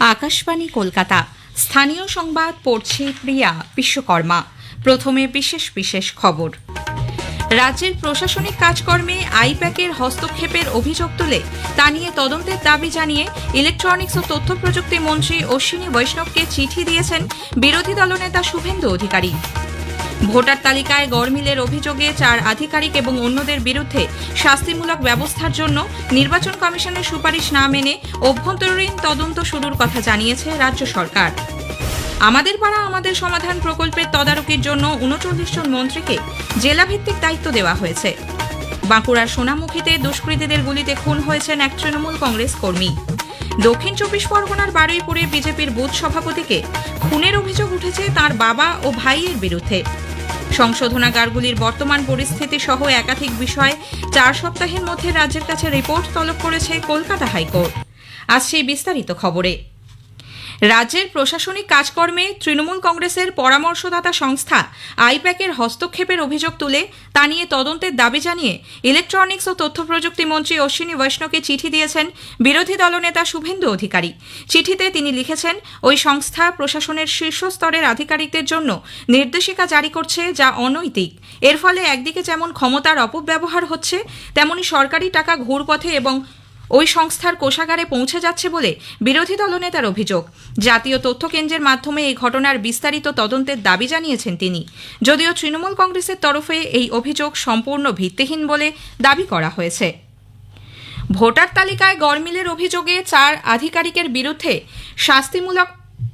আকাশবাণী কলকাতা। স্থানীয় সংবাদ পড়ছে প্রিয়া বিশ্বকর্মা। প্রথমে বিশেষ বিশেষ খবর। রাজ্যের প্রশাসনিক কাজকর্মে আইপ্যাকের হস্তক্ষেপের অভিযোগ তুলে, তা নিয়ে তদন্তের দাবি জানিয়ে ইলেকট্রনিক্স ও তথ্য প্রযুক্তি মন্ত্রী অশ্বিনী বৈষ্ণবকে চিঠি দিয়েছেন বিরোধী দলনেতা শুভেন্দু অধিকারী। ভোটার তালিকায় গড়মিলের অভিযোগে চার আধিকারিক এবং অন্যদের বিরুদ্ধে শাস্তিমূলক ব্যবস্থার জন্য নির্বাচন কমিশনের সুপারিশ না মেনে অভ্যন্তরীণ তদন্ত শুরুর কথা জানিয়েছে রাজ্য সরকার। আমাদের পাড়া আমাদের সমাধান প্রকল্পের তদারকির জন্য উনচল্লিশ জন মন্ত্রীকে জেলাভিত্তিক দায়িত্ব দেওয়া হয়েছে। বাঁকুড়ার সোনামুখীতে দুষ্কৃতীদের গুলিতে খুন হয়েছেন এক তৃণমূল কংগ্রেস কর্মী। দক্ষিণ চব্বিশ পরগনার বারুইপুরে বিজেপির বুথ সভাপতিকে খুনের অভিযোগ উঠেছে তার বাবা ও ভাইয়ের বিরুদ্ধে। সংশোধনাগারগুলির বর্তমান পরিস্থিতি সহ একাধিক বিষয়ে চার সপ্তাহের মধ্যে রাজ্যের কাছে রিপোর্ট তলব করেছে কলকাতা হাইকোর্ট। আজ সেই বিস্তারিত খবরে। রাজ্যের প্রশাসনিক কাজকর্মে তৃণমূল কংগ্রেসের পরামর্শদাতা সংস্থা আইপ্যাকের হস্তক্ষেপের অভিযোগ তুলে তা নিয়ে তদন্তের দাবি জানিয়ে ইলেকট্রনিক্স ও তথ্য প্রযুক্তি মন্ত্রী অশ্বিনী বৈষ্ণবকে চিঠি দিয়েছেন বিরোধী দলনেতা শুভেন্দু অধিকারী। চিঠিতে তিনি লিখেছেন, ওই সংস্থা প্রশাসনের শীর্ষ স্তরের আধিকারিকদের জন্য নির্দেশিকা জারি করছে যা অনৈতিক। এর ফলে একদিকে যেমন ক্ষমতার অপব্যবহার হচ্ছে, তেমনি সরকারি টাকা ঘুরপথে এবং ওই সংস্থার কোষাগারে পৌঁছে যাচ্ছে বলে বিরোধী দলনেতার অভিযোগ। জাতীয় তথ্য কেন্দ্রের মাধ্যমে এই ঘটনার বিস্তারিত তদন্তের দাবি জানিয়েছেন তিনি। যদিও তৃণমূল কংগ্রেসের তরফে এই অভিযোগ সম্পূর্ণ ভিত্তিহীন বলে দাবি করা হয়েছে। ভোটার তালিকায় গড়মিলের অভিযোগে চার আধিকারিকের বিরুদ্ধে শাস্তিমূলক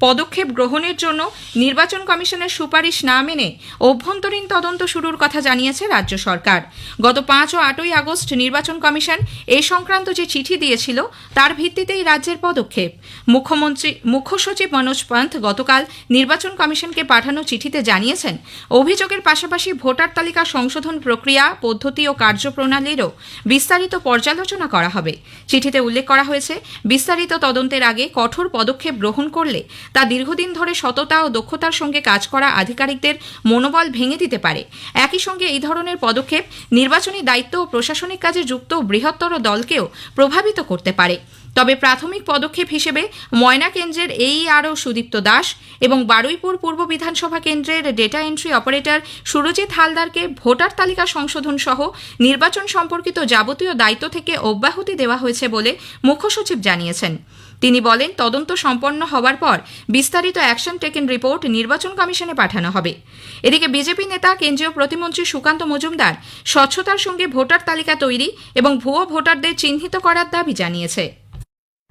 পদক্ষেপ গ্রহণের জন্য নির্বাচন কমিশনের সুপারিশ না মেনে অভ্যন্তরীণ তদন্ত শুরুর কথা জানিয়েছে রাজ্য সরকার। গত পাঁচ ও আটই আগস্ট নির্বাচন কমিশন এ সংক্রান্ত যে চিঠি দিয়েছিল, তার ভিত্তিতেই রাজ্যের পদক্ষেপ। মুখ্যমন্ত্রী, মুখ্য সচিব মনোজ পন্থ গতকাল নির্বাচন কমিশনকে পাঠানো চিঠিতে জানিয়েছেন, অভিযোগের পাশাপাশি ভোটার তালিকা সংশোধন প্রক্রিয়া, পদ্ধতি ও কার্যপ্রণালীরও বিস্তারিত পর্যালোচনা করা হবে। চিঠিতে উল্লেখ করা হয়েছে, বিস্তারিত তদন্তের আগে কঠোর পদক্ষেপ গ্রহণ করলে তা দীর্ঘদিন ধরে সততা ও দক্ষতার সঙ্গে কাজ করা আধিকারিকদের মনোবল ভেঙে দিতে পারে। একই সঙ্গে এই ধরনের পদক্ষেপ নির্বাচনী দায়িত্ব ও প্রশাসনিক কাজে যুক্ত বৃহত্তর দলকেও প্রভাবিত করতে পারে। তবে প্রাথমিক পদক্ষেপ হিসেবে ময়না কেন্দ্রের এই আরও সুদীপ্ত দাস এবং বারুইপুর পূর্ব বিধানসভা কেন্দ্রের ডেটা এন্ট্রি অপারেটর সুরজিৎ হালদারকে ভোটার তালিকা সংশোধন সহ নির্বাচন সম্পর্কিত যাবতীয় দায়িত্ব থেকে অব্যাহতি দেওয়া হয়েছে বলে মুখ্য সচিব জানিয়েছেন। তিনি বলেন, তদন্ত সম্পন্ন হওয়ার পর বিস্তারিত অ্যাকশন টেকেন রিপোর্ট নির্বাচন কমিশনে পাঠানো হবে। এদিকে বিজেপি নেতা, কেন্দ্রীয় প্রতিমন্ত্রী সুকান্ত মজুমদার স্বচ্ছতার সঙ্গে ভোটার তালিকা তৈরি এবং ভুয়ো ভোটারদের চিহ্নিত করার দাবি জানিয়েছে।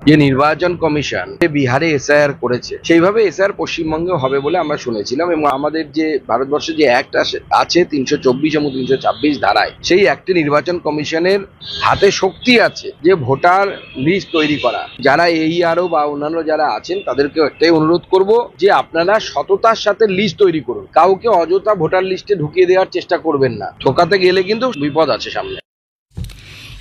যে নির্বাচন কমিশন বিহারে এসআইআর করেছে, সেইভাবে এসআইআর পশ্চিমবঙ্গে হবে বলে আমরা শুনেছিলাম এবং আমাদের যে ভারতবর্ষে যে অ্যাক্ট আছে তিনশো চব্বিশ এবং তিনশো ছাব্বিশ ধারায়। সেই অ্যাক্টে নির্বাচন কমিশনের হাতে শক্তি আছে যে ভোটার লিস্ট তৈরি করা। যারা এই আরও বা অন্যান্য যারা আছেন তাদেরকে একটাই অনুরোধ করব যে আপনারা সততার সাথে লিস্ট তৈরি করুন। কাউকে অযথা ভোটার লিস্টে ঢুকিয়ে দেওয়ার চেষ্টা করবেন না। ঠোকাতে গেলে কিন্তু বিপদ আছে সামনে।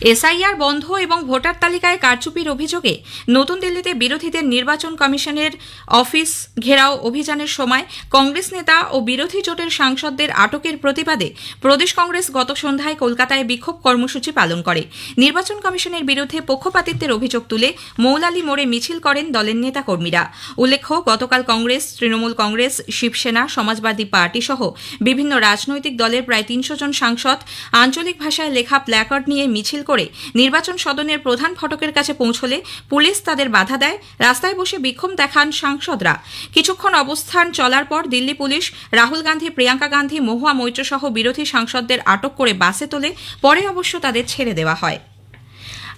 এসআইআর বন্ধ এবং ভোটার তালিকায় কারচুপির অভিযোগে নতুন দিল্লিতে বিরোধীদের নির্বাচন কমিশনের অফিস ঘেরাও অভিযানের সময় কংগ্রেস নেতা ও বিরোধী জোটের সাংসদদের আটকের প্রতিবাদে প্রদেশ কংগ্রেস গত সন্ধ্যায় কলকাতায় বিক্ষোভ কর্মসূচি পালন করে। নির্বাচন কমিশনের বিরুদ্ধে পক্ষপাতিত্বের অভিযোগ তুলে মৌলালি মোড়ে মিছিল করেন দলের নেতাকর্মীরা। উল্লেখ্য, গতকাল কংগ্রেস, তৃণমূল কংগ্রেস, শিবসেনা, সমাজবাদী পার্টি সহ বিভিন্ন রাজনৈতিক দলের প্রায় তিনশো জন সাংসদ আঞ্চলিক ভাষায় লেখা প্ল্যাকার্ড নিয়ে মিছিল করে নির্বাচন সদনের প্রধান ফটকের কাছে পৌঁছলে পুলিশ তাদের বাধা দেয়। রাস্তায় বসে বিক্ষোভ দেখান সাংসদরা। কিছুক্ষণ অবস্থান চলার পর দিল্লি পুলিশ রাহুল গান্ধী, প্রিয়াঙ্কা গান্ধী, মহুয়া মৈত্রসহ বিরোধী সাংসদদের আটক করে বাসে তোলে। পরে অবশ্য তাদের ছেড়ে দেওয়া হয়।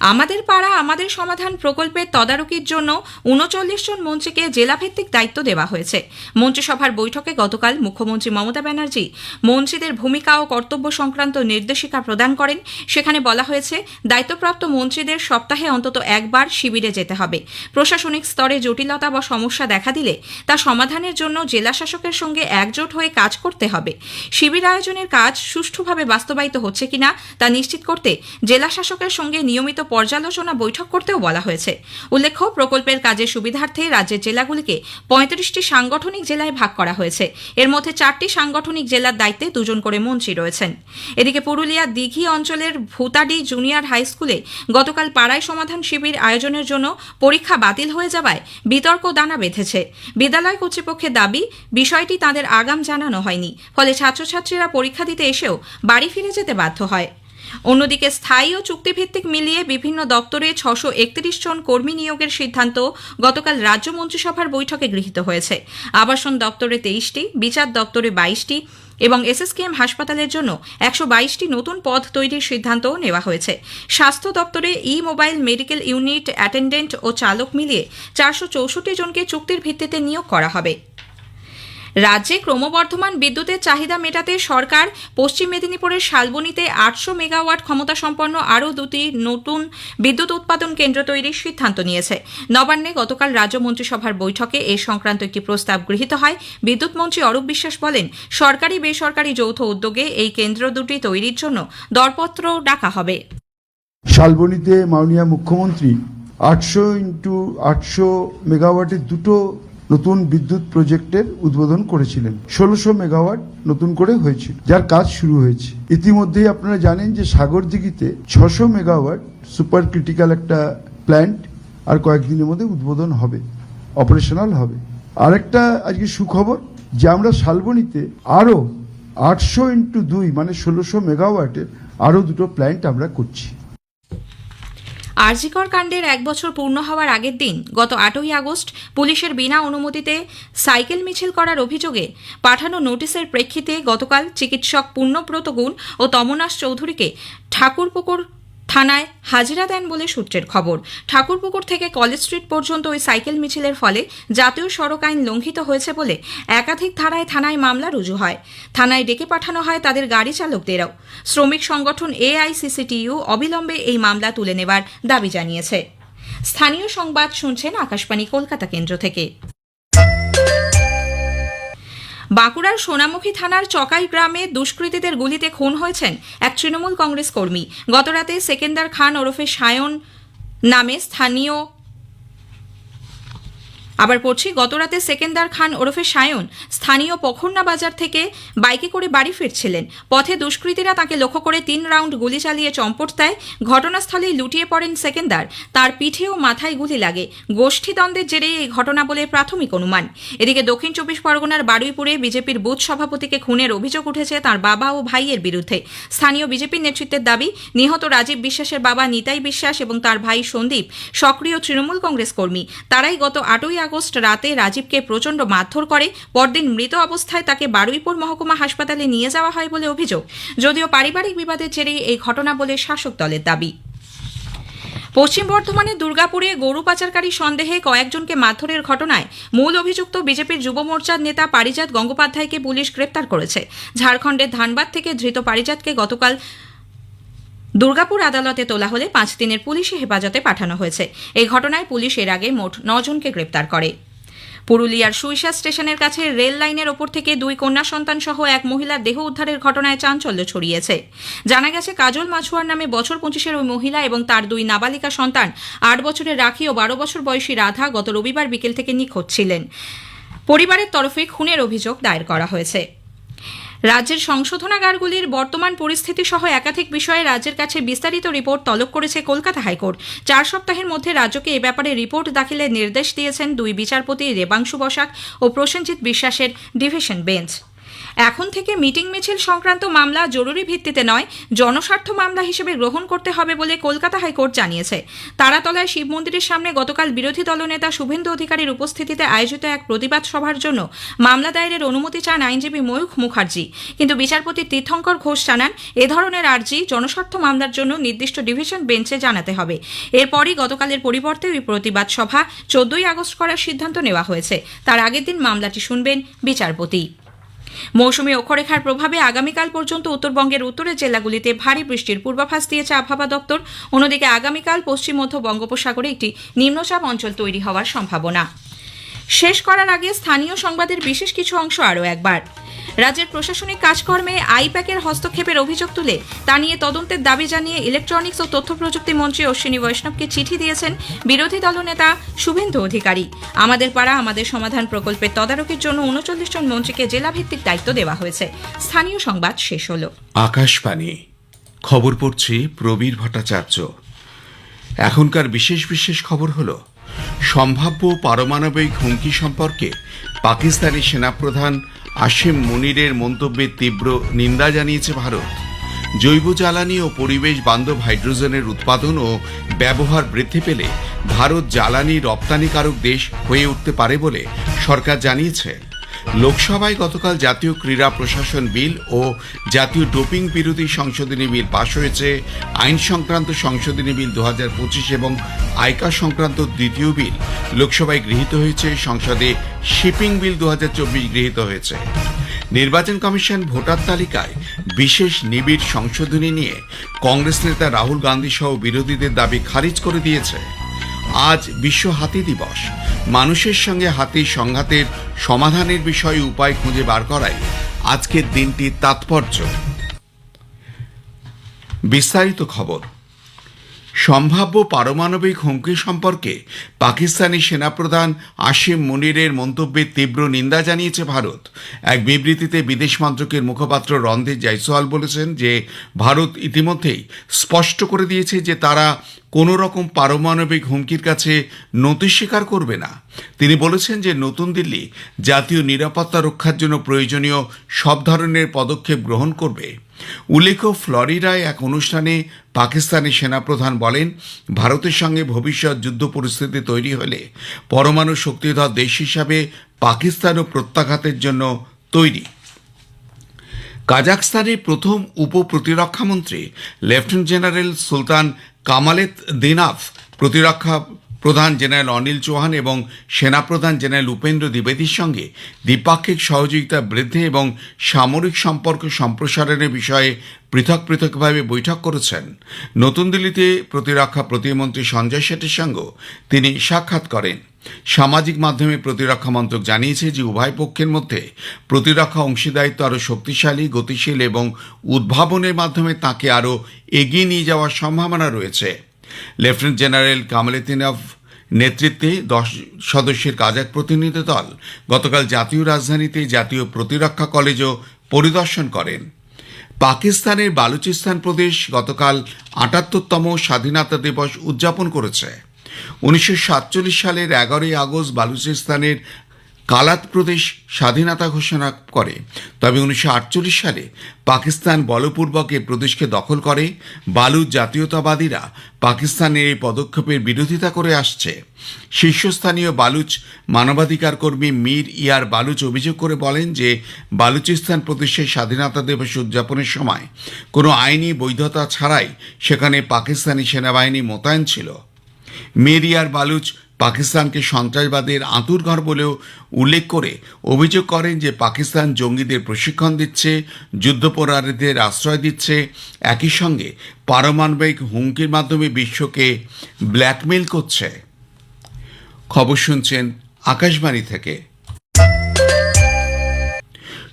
আমাদের পাড়া, আমাদের সমাধান প্রকল্পের তদারকির জন্য উনচল্লিশ জন মন্ত্রীকে জেলাভিত্তিক দায়িত্ব দেওয়া হয়েছে। মন্ত্রিসভার বৈঠকে গতকাল মুখ্যমন্ত্রী মমতা ব্যানার্জি মন্ত্রীদের ভূমিকা ও কর্তব্য সংক্রান্ত নির্দেশিকা প্রদান করেন। সেখানে বলা হয়েছে, দায়িত্বপ্রাপ্ত মন্ত্রীদের সপ্তাহে অন্তত একবার শিবিরে যেতে হবে। প্রশাসনিক স্তরে জটিলতা বা সমস্যা দেখা দিলে তা সমাধানের জন্য জেলা শাসকের সঙ্গে একজোট হয়ে কাজ করতে হবে। শিবির আয়োজনের কাজ সুষ্ঠুভাবে বাস্তবায়িত হচ্ছে কিনা তা নিশ্চিত করতে জেলা শাসকের সঙ্গে নিয়মিত পর্যালোচনা বৈঠক করতেও বলা হয়েছে। উল্লেখ্য, প্রকল্পের কাজের সুবিধার্থে রাজ্যের জেলাগুলিকে পঁয়ত্রিশটি সাংগঠনিক জেলায় ভাগ করা হয়েছে। এর মধ্যে চারটি সাংগঠনিক জেলার দায়িত্বে দুজন করে মন্ত্রী রয়েছেন। এদিকে পুরুলিয়া দিঘি অঞ্চলের ভূতাডি জুনিয়র হাই স্কুলে গতকাল পাড়ায় সমাধান শিবির আয়োজনের জন্য পরীক্ষা বাতিল হয়ে যাওয়ায় বিতর্ক দানা বেঁধেছে। বিদ্যালয় কর্তৃপক্ষের দাবি, বিষয়টি তাদের আগাম জানানো হয়নি। ফলে ছাত্রছাত্রীরা পরীক্ষা দিতে এসেও বাড়ি ফিরে যেতে বাধ্য হয়। অন্যদিকে স্থায়ী ও চুক্তিভিত্তিক মিলিয়ে বিভিন্ন দপ্তরে ছশো একত্রিশ জন কর্মী নিয়োগের সিদ্ধান্ত গতকাল রাজ্য মন্ত্রিসভার বৈঠকে গৃহীত হয়েছে। আবাসন দপ্তরে তেইশটি, বিচার দপ্তরে বাইশটি এবং এসএসকেএম হাসপাতালের জন্য একশো বাইশটি নতুন পদ তৈরির সিদ্ধান্তও নেওয়া হয়েছে। স্বাস্থ্য দপ্তরে ই মোবাইল মেডিকেল ইউনিট, অ্যাটেন্ডেন্ট ও চালক মিলিয়ে চারশো চৌষট্টি জনকে চুক্তির ভিত্তিতে নিয়োগ করা হবে। রাজ্যে ক্রমবর্ধমান বিদ্যুতের চাহিদা মেটাতে সরকার পশ্চিম মেদিনীপুরের শালবনীতে আটশো মেগাওয়াট ক্ষমতা সম্পন্ন আরও দুটি নতুন বিদ্যুৎ উৎপাদন কেন্দ্র তৈরির সিদ্ধান্ত নিয়েছে। নবান্নে গতকাল রাজ্য মন্ত্রিসভার বৈঠকে এ সংক্রান্ত একটি প্রস্তাব গৃহীত হয়। বিদ্যুৎ মন্ত্রী অরূপ বিশ্বাস বলেন, সরকারি বেসরকারি যৌথ উদ্যোগে এই কেন্দ্র দুটি তৈরির জন্য দরপত্র ডাকা হবে। শালবনীতে মাননীয় মুখ্যমন্ত্রী আটশো ইন্টু আটশো মেগাওয়াটের দুটো নতুন বিদ্যুৎ প্রজেক্টের উদ্বোধন করেছিলেন। ষোলোশো মেগাওয়াট নতুন করে হয়েছিল, যার কাজ শুরু হয়েছে। ইতিমধ্যেই আপনারা জানেন যে সাগরদিঘিতে ছশো মেগাওয়াট সুপার ক্রিটিক্যাল একটা প্ল্যান্ট আর কয়েকদিনের মধ্যে উদ্বোধন হবে, অপারেশনাল হবে। আরেকটা আজকে সুখবর যে আমরা শালবনীতে আরও আটশো ইন্টু দুই মানে ষোলোশো মেগাওয়াটের আরও দুটো প্ল্যান্ট আমরা করছি। আরজিকর কাণ্ডের এক বছর পূর্ণ হওয়ার আগের দিন গত আটই আগস্ট পুলিশের বিনা অনুমতিতে সাইকেল মিছিল করার অভিযোগে পাঠানো নোটিশের প্রেক্ষিতে গতকাল চিকিৎসক পূর্ণব্রত গুণ ও তমনাশ চৌধুরীকে ঠাকুরপুকুর থানায় হাজিরা দেন বলে সূত্রের খবর। ঠাকুরপুকুর থেকে কলেজ স্ট্রিট পর্যন্ত ওই সাইকেল মিছিলের ফলে জাতীয় সড়ক আইন লঙ্ঘিত হয়েছে বলে একাধিক ধারায় থানায় মামলা রুজু হয়। থানায় ডেকে পাঠানো হয় তাদের গাড়ি চালকদেরও। শ্রমিক সংগঠন এআইসিসিটিইউ অবিলম্বে এই মামলা তুলে নেবার দাবি জানিয়েছে। স্থানীয় সংবাদ শুনছেন আকাশবাণী কলকাতা কেন্দ্র থেকে। বাঁকুড়ার সোনামুখী থানার চকাই গ্রামে দুষ্কৃতীদের গুলিতে খুন হয়েছেন এক তৃণমূল কংগ্রেস কর্মী। গতরাতে সেকেন্দার খান ওরফে সায়ন নামে স্থানীয় আবার পড়ছি, গতরাতে সেকেন্দার খান ওরফে সায়ন স্থানীয় পখরনা বাজার থেকে বাইকে করে বাড়ি ফিরছিলেন। পথে দুষ্কৃতীরা তাকে লক্ষ্য করে তিন রাউন্ড গুলি চালিয়ে চম্পট দেয়। ঘটনাস্থলেই লুটিয়ে পড়েন সেকেন্দার। তার পিঠে ও মাথায় গুলি লাগে। গোষ্ঠীদ্বন্দ্বের জেরেই এই ঘটনা বলে প্রাথমিক অনুমান। এদিকে দক্ষিণ চব্বিশ পরগনার বারুইপুরে বিজেপির বুথ সভাপতিকে খুনের অভিযোগ উঠেছে তার বাবা ও ভাইয়ের বিরুদ্ধে। স্থানীয় বিজেপির নেতৃত্বের দাবি, নিহত রাজীব বিশ্বাসের বাবা নিতাই বিশ্বাস এবং তার ভাই সন্দীপ, সক্রিয় তৃণমূল কংগ্রেস কর্মী। তারাই গত আটই রাতে রাজীবকে প্রচণ্ড মারধর করে। পরদিন মৃত অবস্থায় তাকে বারুইপুর মহকুমা হাসপাতালে নিয়ে যাওয়া হয় বলে অভিযোগ। যদিও পারিবারিক বিবাদের জেরেই এই ঘটনা বলে শাসক দলের দাবি। পশ্চিম বর্ধমানের দুর্গাপুরে গরু পাচারকারী সন্দেহে কয়েকজনকে মারধরের ঘটনায় মূল অভিযুক্ত বিজেপির যুব মোর্চার নেতা পারিজাত গঙ্গোপাধ্যায়কে পুলিশ গ্রেপ্তার করেছে। ঝাড়খণ্ডের ধানবাদ থেকে ধৃত পারিজাতকে গতকাল দুর্গাপুর আদালতে তোলা হলে পাঁচ দিনের পুলিশি হেফাজতে পাঠানো হয়েছে। এই ঘটনায় পুলিশ এর আগে মোট নজনকে গ্রেপ্তার করে। পুরুলিয়ার সুইসা স্টেশনের কাছে রেল লাইনের ওপর থেকে দুই কন্যা সন্তান সহ এক মহিলার দেহ উদ্ধারের ঘটনায় চাঞ্চল্য ছড়িয়েছে। জানা গেছে, কাজল মাছুয়ার নামে বছর পঁচিশের ওই মহিলা এবং তার দুই নাবালিকা সন্তান আট বছরের রাখি ও বারো বছর বয়সী রাধা গত রবিবার বিকেল থেকে নিখোঁজ ছিলেন। পরিবারের তরফে খুনের অভিযোগ দায়ের করা হয়েছে। রাজ্যের সংশোধনাগারগুলির বর্তমান পরিস্থিতি সহ একাধিক বিষয়ে রাজ্যের কাছে বিস্তারিত রিপোর্ট তলব করেছে কলকাতা হাইকোর্ট। চার সপ্তাহের মধ্যে রাজ্যকে এ ব্যাপারে রিপোর্ট দাখিলের নির্দেশ দিয়েছেন দুই বিচারপতি রেবাংশু বসাক ও প্রসেনজিৎ বিশ্বাসের ডিভিশন বেঞ্চ। এখন থেকে মিটিং মিছিল সংক্রান্ত মামলা জরুরি ভিত্তিতে নয়, জনস্বার্থ মামলা হিসেবে গ্রহণ করতে হবে বলে কলকাতা হাইকোর্ট জানিয়েছে। তারাতলায় শিব মন্দিরের সামনে গতকাল বিরোধী দলনেতা শুভেন্দু অধিকারীর উপস্থিতিতে আয়োজিত এক প্রতিবাদ সভার জন্য মামলা দায়েরের অনুমতি চান আইনজীবী ময়ূখ মুখার্জি। কিন্তু বিচারপতি তীর্থঙ্কর ঘোষ জানান, এ ধরনের আর্জি জনস্বার্থ মামলার জন্য নির্দিষ্ট ডিভিশন বেঞ্চে জানাতে হবে। এরপরই গতকালের পরিবর্তে ওই প্রতিবাদ সভা চোদ্দই আগস্ট করার সিদ্ধান্ত নেওয়া হয়েছে। তার আগের দিন মামলাটি শুনবেন বিচারপতি। মৌসুমী অক্ষরেখার প্রভাবে আগামীকাল পর্যন্ত উত্তরবঙ্গের উত্তরের জেলাগুলিতে ভারী বৃষ্টির পূর্বাভাস দিয়েছে আবহাওয়া দপ্তর। অন্যদিকে আগামীকাল পশ্চিম, মধ্য বঙ্গোপসাগরে একটি নিম্নচাপ অঞ্চল তৈরি হওয়ার সম্ভাবনা। শেষ করার আগে স্থানীয় সংবাদের বিশেষ কিছু অংশ আরও একবার। রাজ্যের প্রশাসনিক কাজকর্মে আইপ্যাকের হস্তক্ষেপের অভিযোগ তুলে তা নিয়ে তদন্তের দাবি জানিয়ে ইলেকট্রনিক্স ও তথ্য প্রযুক্তি মন্ত্রী অশ্বিনী বৈষ্ণবকে চিঠি দিয়েছেন বিরোধী দলনেতা শুভেন্দু অধিকারী। আমাদের পাড়া, আমাদের সমাধান প্রকল্পের তদারকির জন্য উনচল্লিশ জন মন্ত্রীকে জেলাভিত্তিক দায়িত্ব দেওয়া হয়েছে। স্থানীয় সংবাদ শেষ হল। আকাশবাণী, খবর পড়ছি প্রবীর ভট্টাচার্য। এখনকার বিশেষ বিশেষ খবর হলো, সম্ভাব্য পারমাণবিক হুমকি সম্পর্কে পাকিস্তানি সেনাপ্রধান আসিম মুনিরের মন্তব্যের তীব্র নিন্দা জানিয়েছে ভারত। জৈব জ্বালানি ও পরিবেশ বান্ধব হাইড্রোজেনের উৎপাদন ও ব্যবহার বৃদ্ধি পেলে ভারত জ্বালানি রপ্তানিকারক দেশ হয়ে উঠতে পারে বলে সরকার জানিয়েছে। লোকসভায় গতকাল জাতীয় ক্রীড়া প্রশাসন বিল ও জাতীয় ডোপিং বিরোধী সংশোধনী বিল পাশ হয়েছে। আইন সংক্রান্ত সংশোধনী বিল দু পঁচিশ এবং আয়কা সংক্রান্ত দ্বিতীয় বিল লোকসভায় গৃহীত হয়েছে। সংসদে শিপিং বিল দু হাজার চব্বিশ গৃহীত হয়েছে। নির্বাচন কমিশন ভোটার তালিকায় বিশেষ নিবিড় সংশোধনী নিয়ে কংগ্রেস নেতা রাহুল গান্ধী সহ বিরোধীদের দাবি খারিজ করে দিয়েছে। আজ বিশ্ব হাতি দিবস। মানুষের সঙ্গে হাতির সংঘাতের সমাধানের বিষয়ে উপায় খুঁজে বার করাই আজকের দিনটির তাৎপর্য। বিস্তারিত খবর। সম্ভাব্য পারমাণবিক হুমকি সম্পর্কে পাকিস্তানি সেনাপ্রধান আসিম মুনিরের মন্তব্যের তীব্র নিন্দা জানিয়েছে ভারত। এক বিবৃতিতে বিদেশ মন্ত্রকের মুখপাত্র রণধীর জয়সওয়াল বলেছেন যে, ভারত ইতিমধ্যেই স্পষ্ট করে দিয়েছে যে তারা কোনো রকম পারমাণবিক হুমকির কাছে নতি স্বীকার করবে না। তিনি বলেছেন যে নতুন দিল্লি জাতীয় নিরাপত্তা রক্ষার জন্য প্রয়োজনীয় সব ধরনের পদক্ষেপ গ্রহণ করবে। উল্লেখ্য, ফ্লোরিডায় এক অনুষ্ঠানে পাকিস্তানি সেনাপ্রধান বলেন, ভারতের সঙ্গে ভবিষ্যৎ যুদ্ধ পরিস্থিতি তৈরি হলে পরমাণু শক্তিধর দেশ হিসাবে পাকিস্তানও প্রত্যাঘাতের জন্য তৈরি। কাজাকস্তানের প্রথম উপ প্রতিরক্ষামন্ত্রী লেফটেন্যান্ট জেনারেল সুলতান কামালেত দিনাফ, প্রতিরক্ষা প্রধান জেনারেল অনিল চৌহান এবং সেনাপ্রধান জেনারেল উপেন্দ্র দ্বিবেদীর সঙ্গে দ্বিপাক্ষিক সহযোগিতা বৃদ্ধি এবং সামরিক সম্পর্ক সম্প্রসারণের বিষয়ে পৃথক পৃথকভাবে বৈঠক করেছেন। নতুন দিল্লিতে প্রতিরক্ষা প্রতিমন্ত্রী সঞ্জয় শেঠের সঙ্গেও তিনি সাক্ষাৎ করেন। সামাজিক মাধ্যমে প্রতিরক্ষা মন্ত্রক জানিয়েছে যে উভয় পক্ষের মধ্যে প্রতিরক্ষা অংশীদারিত্ব আরও শক্তিশালী, গতিশীল এবং উদ্ভাবনের মাধ্যমে তাকে আরও এগিয়ে নিয়ে যাওয়ার সম্ভাবনা রয়েছে। লেফটেন্যান্ট জেনারেল কামালেতিনভ নেতৃত্বে দশ সদস্যের কাজাক প্রতিনিধি দল গতকাল জাতীয় রাজধানীতে জাতীয় প্রতিরক্ষা কলেজও পরিদর্শন করেন। পাকিস্তানের বালুচিস্তান প্রদেশ গতকাল আটাত্তরতম স্বাধীনতা দিবস উদযাপন করেছে। উনিশশো সাতচল্লিশ সালের এগারোই আগস্ট বালুচিস্তানের কালাত প্রদেশ স্বাধীনতা ঘোষণা করে। তবে উনিশশো আটচল্লিশ সালে পাকিস্তান বলপূর্বক এই প্রদেশকে দখল করে। বালুচ জাতীয়তাবাদীরা পাকিস্তানের এই পদক্ষেপের বিরোধিতা করে আসছে। শীর্ষস্থানীয় বালুচ মানবাধিকার কর্মী মীর ইয়ার বালুচ অভিযোগ করে বলেন যে, বালুচিস্তান প্রদেশের স্বাধীনতা দিবস উদযাপনের সময় কোনো আইনি বৈধতা ছাড়াই সেখানে পাকিস্তানি সেনাবাহিনী মোতায়েন ছিল। মেরিয়ার বালুচ পাকিস্তানকে সন্ত্রাসবাদের আঁতুরঘর বলেও উল্লেখ করে অভিযোগ করেন যে পাকিস্তান জঙ্গিদের প্রশিক্ষণ দিচ্ছে যুদ্ধপরাধীদের আশ্রয় দিচ্ছে। একই সঙ্গে পারমাণবিক হুমকির মাধ্যমে বিশ্বকে ব্ল্যাকমেল করছে। খবর শুনছেন আকাশবাণী থেকে।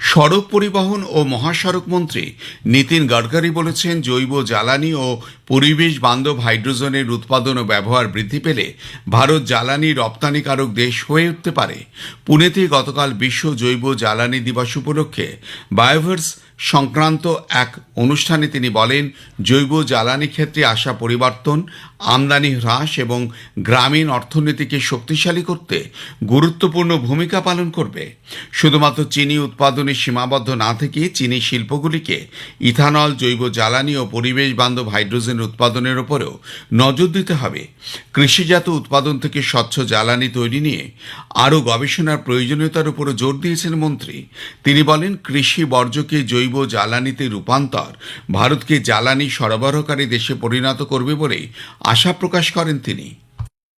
সড়ক পরিবহন ও মহাসড়ক মন্ত্রী নীতিন গডকারি বলেছেন জৈব জ্বালানি ও পরিবেশ বান্ধব হাইড্রোজেনের উৎপাদন ও ব্যবহার বৃদ্ধি পেলে ভারত জ্বালানি রপ্তানিকারক দেশ হয়ে উঠতে পারে। পুনেতে গতকাল বিশ্ব জৈব জ্বালানি দিবস উপলক্ষে বায়োভার্স সংক্রান্ত এক অনুষ্ঠানে তিনি বলেন, জৈব জ্বালানি ক্ষেত্রে আসা পরিবর্তন আমদানি হ্রাস এবং গ্রামীণ অর্থনীতিকে শক্তিশালী করতে গুরুত্বপূর্ণ ভূমিকা পালন করবে। শুধুমাত্র চিনি উৎপাদনে সীমাবদ্ধ না থেকে চিনি শিল্পগুলিকে ইথানল, জৈব জ্বালানি ও পরিবেশ বান্ধব হাইড্রোজেন উৎপাদনের ওপরেও নজর দিতে হবে। কৃষিজাত উৎপাদন থেকে স্বচ্ছ জ্বালানি তৈরি নিয়ে আরও গবেষণার প্রয়োজনীয়তার উপরও জোর দিয়েছেন মন্ত্রী। তিনি বলেন, কৃষি বর্জ্যকে জৈব জ্বালানিতে রূপান্তর ভারতকে জ্বালানি সরবরাহকারী দেশে পরিণত করবে বলেই আশা প্রকাশ করেন তিনি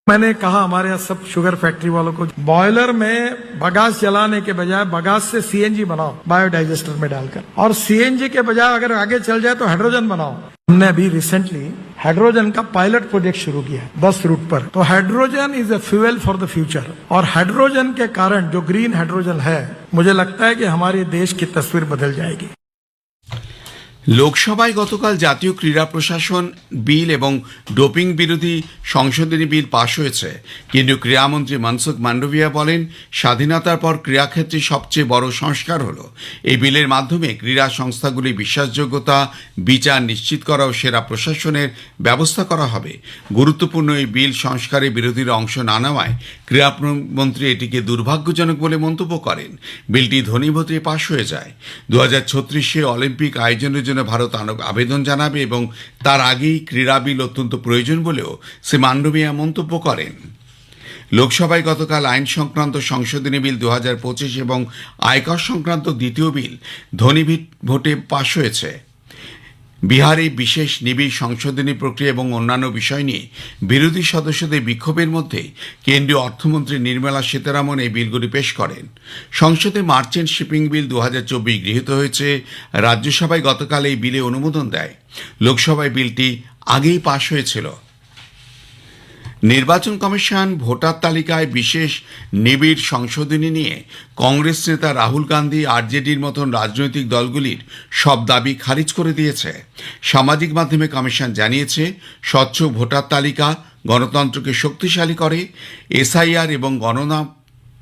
मैंने कहा हमारे यहाँ सब शुगर फैक्ट्री वालों को बॉयलर में बगास जलाने के बजाय बगास से सीएनजी बनाओ बायोडाइजेस्टर में डालकर और सीएनजी के बजाय अगर आगे चल जाए तो हाइड्रोजन बनाओ हमने अभी रिसेंटली हाइड्रोजन का पायलट प्रोजेक्ट शुरू किया है दस रूट पर तो hydrogen is a fuel for the future और हाइड्रोजन के कारण जो ग्रीन हाइड्रोजन है मुझे लगता है कि हमारे देश की तस्वीर बदल जाएगी লোকসভায় গতকাল জাতীয় ক্রীড়া প্রশাসন, বিল এবং ডোপিং বিরোধী সংশোধনী বিল পাশ হয়েছে। কেন্দ্রীয় ক্রীড়ামন্ত্রী মনসুখ মান্ডভিয়া বলেন, স্বাধীনতার পর ক্রীড়াক্ষেত্রে সবচেয়ে বড় সংস্কার হল। এই বিলের মাধ্যমে ক্রীড়া সংস্থাগুলি বিশ্বাসযোগ্যতা, বিচার নিশ্চিত করা ও সেরা প্রশাসনের ব্যবস্থা করা হবে। গুরুত্বপূর্ণ এই বিল সংস্কারে বিরোধীরা অংশ না নেওয়ায় ক্রীড়ামন্ত্রী এটিকে দুর্ভাগ্যজনক বলে মন্তব্য করেন। বিলটি ধনীভূতে পাশ হয়ে যায়। দু অলিম্পিক আয়োজনের জন্য ভারত আবেদন জানাবে এবং তার আগেই ক্রীড়া বিল অত্যন্ত প্রয়োজন বলেও শ্রী মান্ডবিয়া মন্তব্য করেন। লোকসভায় গতকাল আইন সংক্রান্ত সংশোধনী বিল দু এবং আয়কর সংক্রান্ত দ্বিতীয় বিল ধনী ভোটে পাশ হয়েছে। বিহারে বিশেষ নিবিড় সংশোধনী প্রক্রিয়া এবং অন্যান্য বিষয় নিয়ে বিরোধী সদস্যদের বিক্ষোভের মধ্যে কেন্দ্রীয় অর্থমন্ত্রী নির্মলা সীতারামন এই বিলগুলি পেশ করেন। সংসদে মার্চেন্ট শিপিং বিল দু হাজার চব্বিশ গৃহীত হয়েছে। রাজ্যসভায় গতকাল এই বিলে অনুমোদন দেয়। লোকসভায় বিলটি আগেই পাশ হয়েছিল। নির্বাচন কমিশন ভোটার তালিকায় বিশেষ নিবিড় সংশোধনী নিয়ে কংগ্রেস নেতা রাহুল গান্ধী আরজেডির মতন রাজনৈতিক দলগুলির সব দাবি খারিজ করে দিয়েছে। সামাজিক মাধ্যমে কমিশন জানিয়েছে, স্বচ্ছ ভোটার তালিকা গণতন্ত্রকে শক্তিশালী করে, এসআইআর এবং গণনা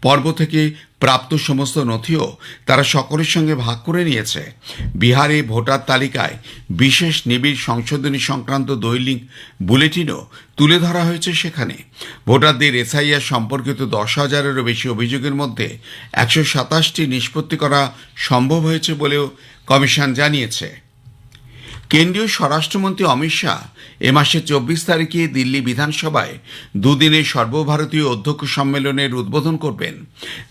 পর্ব থেকে প্রাপ্ত সমস্ত নথিও তারা সকলের সঙ্গে ভাগ করে নিয়েছে। বিহারে ভোটার তালিকায় বিশেষ নিবিড় সংশোধনী সংক্রান্ত দৈনিক বুলেটিনও তুলে ধরা হয়েছে সেখানে। ভোটারদের এসআইআর সম্পর্কিত দশ হাজারেরও বেশি অভিযোগের মধ্যে একশো সাতাশটি নিষ্পত্তি করা সম্ভব হয়েছে বলেও কমিশন জানিয়েছে। কেন্দ্রীয় স্বরাষ্ট্রমন্ত্রী অমিত শাহ এ মাসের চব্বিশ তারিখে দিল্লি বিধানসভায় দুদিনের সর্বভারতীয় অধ্যক্ষ সম্মেলনের উদ্বোধন করবেন।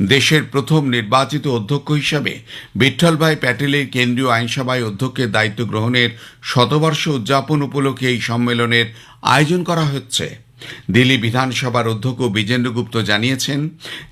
দেশের প্রথম নির্বাচিত অধ্যক্ষ হিসাবে বিঠ্ঠলভাই প্যাটেলের কেন্দ্রীয় আইনসভায় অধ্যক্ষের দায়িত্ব গ্রহণের শতবর্ষ উদযাপন উপলক্ষে এই সম্মেলনের আয়োজন করা হচ্ছে। দিল্লি বিধানসভার অধ্যক্ষ বিজেন্দ্র গুপ্ত জানিয়েছেন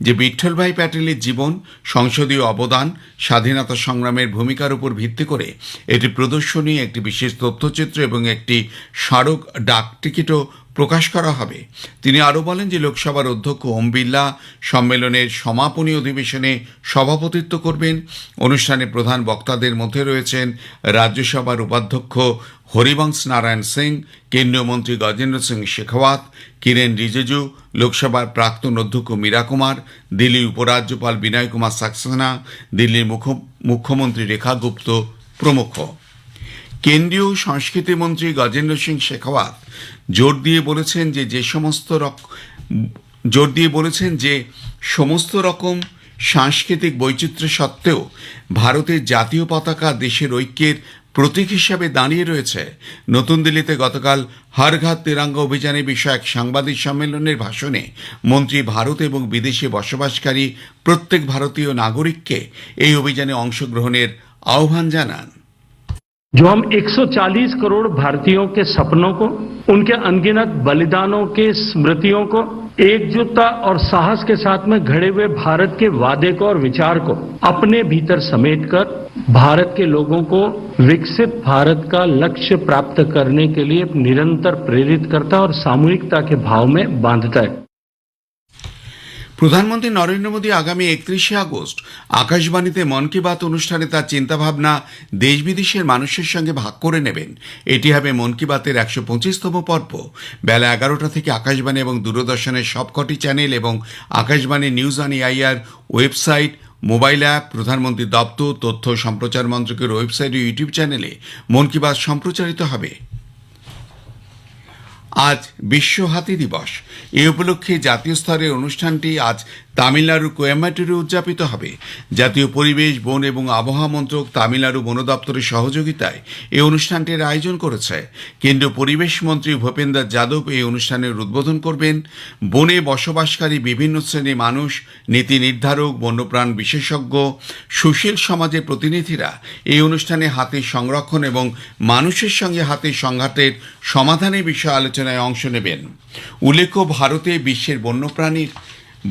যে বিঠ্ঠলভাই প্যাটেলের জীবন, সংসদীয় অবদান, স্বাধীনতা সংগ্রামের ভূমিকার উপর ভিত্তি করে এটি প্রদর্শনী একটি বিশেষ তথ্যচিত্র এবং একটি স্মারক ডাক টিকিটও প্রকাশ করা হবে। তিনি আরও বলেন যে লোকসভার অধ্যক্ষ ওম বিড়লা সম্মেলনের সমাপনী অধিবেশনে সভাপতিত্ব করবেন। অনুষ্ঠানে প্রধান বক্তাদের মধ্যে রয়েছেন রাজ্যসভার উপাধ্যক্ষ হরিবংশ নারায়ণ সিং, কেন্দ্রীয় মন্ত্রী গজেন্দ্র সিং শেখাওয়াত, কিরেন রিজিজু, লোকসভার প্রাক্তন অধ্যক্ষ মীরা কুমার, দিল্লির উপরাজ্যপাল বিনয় কুমার সাক্সেনা, দিল্লির মুখ্য- মুখ্যমন্ত্রী রেখা গুপ্ত প্রমুখ। কেন্দ্রীয় সংস্কৃতি মন্ত্রী গজেন্দ্র সিং শেখাওয়াত জোর দিয়ে বলেছেন যে যে সমস্ত রক- জোর দিয়ে বলেছেন যে সমস্ত রকম সাংস্কৃতিক বৈচিত্র্য সত্ত্বেও ভারতের জাতীয় পতাকা দেশের ঐক্যের প্রতীক হিসাবে দাঁড়িয়ে রয়েছে। নতুন দিল্লিতে গতকাল হর ঘাত তিরঙ্গা অভিযানে বিষয়ক সাংবাদিক সম্মেলনের ভাষণে মন্ত্রী ভারত এবং বিদেশে বসবাসকারী প্রত্যেক ভারতীয় নাগরিককে এই অভিযানে অংশগ্রহণের আহ্বান জানান। जो हम 140 करोड़ भारतीयों के सपनों को, उनके अनगिनत बलिदानों के स्मृतियों को, एकजुटता और साहस के साथ में घड़े हुए भारत के वादे को और विचार को अपने भीतर समेटकर भारत के लोगों को विकसित भारत का लक्ष्य प्राप्त करने के लिए निरंतर प्रेरित करता और सामूहिकता के भाव में बांधता है। প্রধানমন্ত্রী নরেন্দ্র মোদী আগামী একত্রিশে আগস্ট আকাশবাণীতে মন কি বাত অনুষ্ঠানে তার চিন্তাভাবনা দেশ বিদেশের মানুষের সঙ্গে ভাগ করে নেবেন। এটি হবে মন কি বাতের একশো পঁচিশতম পর্ব। বেলা এগারোটা থেকে আকাশবাণী এবং দূরদর্শনের সবকটি চ্যানেল এবং Akashvani news on AIR website, mobile app, প্রধানমন্ত্রী দপ্তর, তথ্য সম্প্রচার মন্ত্রকের ওয়েবসাইট ও ইউটিউব চ্যানেলে মন কি বাত সম্প্রচারিত হবে। আজ বিশ্ব হাতি দিবস। এ উপলক্ষে জাতীয় স্তরের অনুষ্ঠানটি আজ তামিলনাড়ু কোয়েম্বাটুরে উদযাপিত হবে। জাতীয় পরিবেশ, বন এবং আবহাওয়া মন্ত্রক তামিলনাড়ু বন দপ্তরের সহযোগিতায় এই অনুষ্ঠানটির আয়োজন করেছে। কেন্দ্রীয় পরিবেশ মন্ত্রী ভূপেন্দ্র যাদব এই অনুষ্ঠানের উদ্বোধন করবেন। বনে বসবাসকারী বিভিন্ন শ্রেণির মানুষ, নীতি নির্ধারক, বন্যপ্রাণ বিশেষজ্ঞ, সুশীল সমাজের প্রতিনিধিরা এই অনুষ্ঠানে হাতির সংরক্ষণ এবং মানুষের সঙ্গে হাতির সংঘাতের সমাধানের বিষয়ে আলোচনায় অংশ নেবেন। উল্লেখ্য, ভারতে বিশ্বের বন্যপ্রাণীর,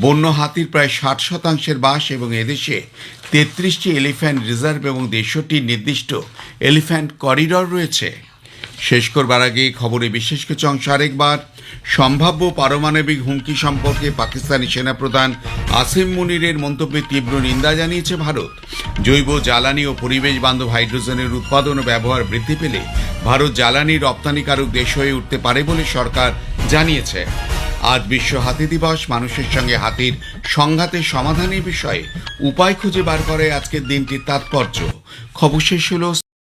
বন্য হাতির প্রায় ষাট শতাংশের বাস এবং এদেশে তেত্রিশটি এলিফ্যান্ট রিজার্ভ এবং দেড়শোটি নির্দিষ্ট এলিফ্যান্ট করিডর রয়েছে। শেষ করবার আগে খবরে বিশেষ কিছু অংশ আরেকবার। সম্ভাব্য পারমাণবিক হুমকি সম্পর্কে পাকিস্তানি সেনাপ্রধান আসিম মুনিরের মন্তব্যে তীব্র নিন্দা জানিয়েছে ভারত। জৈব জ্বালানি ও পরিবেশ বান্ধব হাইড্রোজেনের উৎপাদন ও ব্যবহার বৃদ্ধি পেলে ভারত জ্বালানি রপ্তানিকারক দেশ হয়ে উঠতে পারে বলে সরকার জানিয়েছে। আজ বিশ্ব হাতি দিবস, মানুষের সঙ্গে হাতির সংঘাতের সমাধানের বিষয়ে উপায় খুঁজে বার করে আজকের দিনটির তাৎপর্য। খবর শেষ হলো